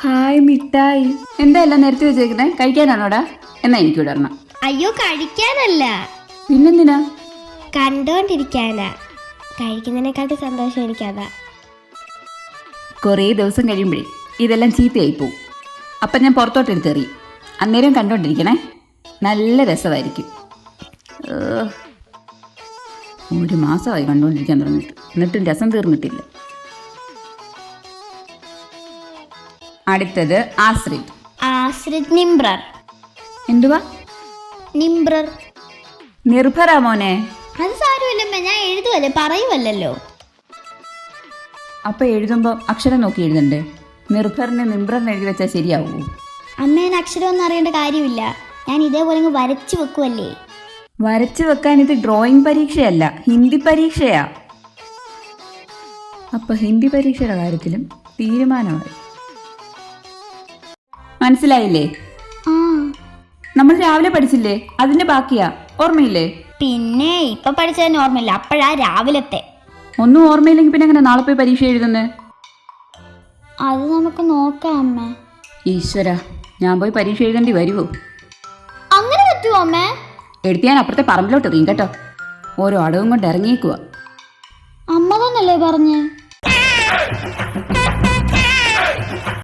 Hi മിഠായി. എന്താ എല്ലാം വെച്ചേക്കുന്നേ? വെച്ചേക്കുന്നത് കഴിക്കാനാണോടാ? എന്നാ എനിക്ക് വിടരണം അയ്യോ കഴിക്കാനല്ല. പിന്നെന്തിനാ? കണ്ടോണ്ടിരിക്കാനാ. കഴിക്കുന്നതിനെക്കാട്ടി സന്തോഷം എനിക്കതാ. കുറേ ദിവസം കഴിയുമ്പോഴേ ഇതെല്ലാം ചീത്തയായി പോവും. അപ്പം ഞാൻ പുറത്തോട്ട് എടുത്തെറി അന്നേരം കണ്ടോണ്ടിരിക്കണേ. നല്ല രസമായിരിക്കും. ഒരു മാസമായി കണ്ടുകൊണ്ടിരിക്കാൻ തുടങ്ങിയിട്ട്. എന്നിട്ടും രസം തീർന്നിട്ടില്ല. അടുത്തത് ആശ്രിത്. ആശ്രിത് നിംബ്രർ. എന്തുവാ? നിംബ്രർ. നിർഭരാ മോനെ. അത് സാരമില്ലമ്മ ഞാൻ എഴുതുവല്ലേ? പറയുമല്ലോ അപ്പൊ എഴുതുമ്പോ അക്ഷരം നോക്കി എഴുതണ്ടേ? നിർഭറിന് നിംബ്രറിന് എഴുതി വെച്ചാൽ ശരിയാവൂ? അമ്മേന് അക്ഷരം ഒന്നും അറിയേണ്ട കാര്യമില്ല. ഞാൻ ഇതേപോലെ അങ്ങ് വരച്ചു വെക്കുവല്ലേ? വരച്ചു വെക്കാൻ ഇത് ഡ്രോയിങ് പരീക്ഷയല്ല ഹിന്ദി പരീക്ഷയാ. അപ്പൊ ഹിന്ദി പരീക്ഷയുടെ കാര്യത്തിലും തീരുമാനമായി മനസ്സിലായില്ലേ? നമ്മൾ രാവിലെ പഠിച്ചില്ലേ? അതിന്റെ ബാക്കിയാ. ഓർമ്മയില്ലേ? പിന്നെ ഇപ്പൊ പഠിച്ചതിന് ഓർമ്മയില്ല അപ്പോഴാ രാവിലത്തെ. ഒന്നും ഓർമ്മയില്ലെങ്കിൽ പിന്നെ എങ്ങനെ നാളെ പോയി പരീക്ഷ എഴുതുന്നത് അത് നമുക്ക് നോക്കാം അമ്മ. ഈശ്വര ഞാൻ പോയി പരീക്ഷ എഴുതേണ്ടി വരുമോ അങ്ങനെ പറ്റുമോ അമ്മ? എടുത്ത് ഞാൻ അപ്പുറത്തെ പറമ്പിലോട്ട് എറിയും കേട്ടോ. ഓരോ അടവും കൊണ്ട് ഇറങ്ങിയേക്കുവാ. അമ്മ തന്നല്ലേ പറഞ്ഞേ?